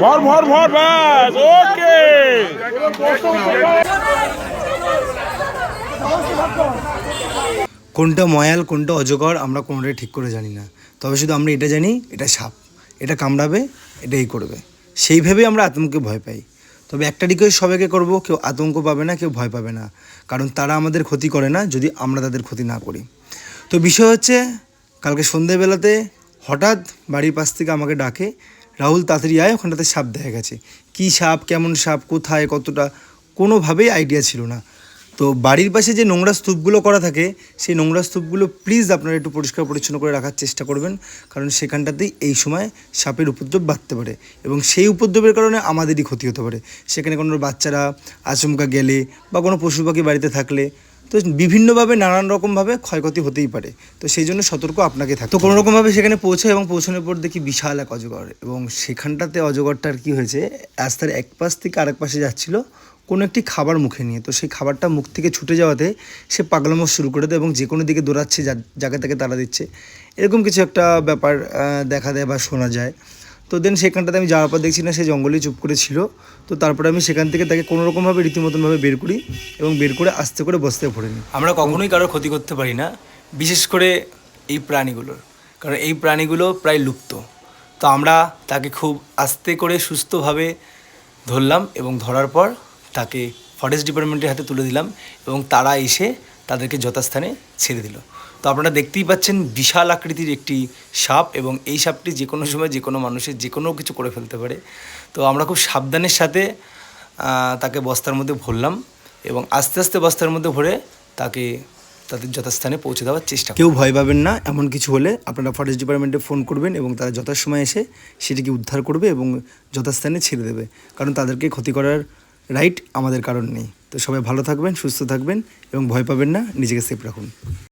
ভর ভর ভর, ব্যাস, ওকে। কোনটা ময়াল, কোনটা অজগর, আমরা কোনোটাই ঠিক করে জানি না। তবে শুধু আমরা এটা জানি, এটা সাপ। এটা কামড়াবে, এটা এই করবে। সেইভাবে আমরা আতঙ্কে ভয় পাই। তবে একটা রিকোয়েস্ট সবাইকে করব, কেউ আতঙ্ক পাবে না, কেউ ভয় পাবে না। কারণ তারা আমাদের ক্ষতি করে না, যদি আমরা তাদের ক্ষতি না করি। তো বিষয় হচ্ছে, কালকে সন্ধেবেলাতে হঠাৎ বাড়ির পাশ থেকে আমাকে ডাকে, রাহুল, তাড়াতাড়ি আয়, ওখানটাতে সাপ দেখা গেছে। কী সাপ? কেমন সাপ? কোথায়? কতটা? কোনোভাবেই আইডিয়া ছিল না। তো বাড়ির পাশে যে নোংরা স্তূপগুলো করা থাকে, সেই নোংরা স্তূপগুলো প্লিজ আপনারা একটু পরিষ্কার পরিচ্ছন্ন করে রাখার চেষ্টা করবেন, কারণ সেখানটাতেই এই সময় সাপের উপদ্রব বাড়তে পারে এবং সেই উপদ্রবের কারণে আমাদেরই ক্ষতি হতে পারে। সেখানে কোনো বাচ্চারা আচমকা গেলে বা কোনো পশু পাখি বাড়িতে থাকলে, তো বিভিন্নভাবে নানান রকমভাবে ক্ষয়ক্ষতি হতেই পারে। তো সেই জন্য সতর্ক আপনাকে থাকে তো কোনো রকমভাবে সেখানে পৌঁছে এবং পৌঁছানোর পর দেখি বিশাল এক অজগর এবং সেখানটাতে অজগরটার কি হয়েছে, রাস্তার এক পাশ থেকে আরেক পাশে যাচ্ছিল কোনো একটি খাবার মুখে নিয়ে। তো সেই খাবারটা মুখ থেকে ছুটে যাওয়াতে সে পাগলামো শুরু করে দেয় এবং যে কোনো দিকে দৌড়াচ্ছে যা জায়গা থেকে তাড়া দিচ্ছে। এরকম কিছু একটা ব্যাপার দেখা দেয় বা শোনা যায়। তো দেন সেখানটাতে আমি যাওয়ার পর দেখছি না, সে জঙ্গলে চুপ করে ছিল। তো তারপরে আমি সেখান থেকে তাকে কোনো রকমভাবে রীতিমতনভাবে বের করি এবং বের করে আস্তে করে বস্তায় ভরে নিই। আমরা কখনোই কারোর ক্ষতি করতে পারি না, বিশেষ করে এই প্রাণীগুলোর। কারণ এই প্রাণীগুলো প্রায় লুপ্ত। তো আমরা তাকে খুব আস্তে করে সুস্থভাবে ধরলাম এবং ধরার পর তাকে ফরেস্ট ডিপার্টমেন্টের হাতে তুলে দিলাম এবং তারা এসে তাদেরকে যথাস্থানে ছেড়ে দিল। তো আপনারা দেখতেই পাচ্ছেন বিশাল আকৃতির একটি সাপ এবং এই সাপটি যে কোনো সময় যে কোনো মানুষের যে কোনো কিছু করে ফেলতে পারে। তো আমরা খুব সাবধানের সাথে তাকে বস্তার মধ্যে ভরলাম এবং আস্তে আস্তে বস্তার মধ্যে ভরে তাকে তাদের যথাস্থানে পৌঁছে দেওয়ার চেষ্টা কেউ ভয় পাবেন না এমন কিছু হলে আপনারা ফরেস্ট ডিপার্টমেন্টে ফোন করবেন এবং তারা যথাসময়ে এসে সেটিকে উদ্ধার করবে এবং যথাস্থানে ছেড়ে দেবে। কারণ তাদেরকে ক্ষতি করার রাইট আমাদের কারণ নেই। তো সবাই ভালো থাকবেন, সুস্থ থাকবেন এবং ভয় পাবেন না, নিজেকে সেফ রাখুন।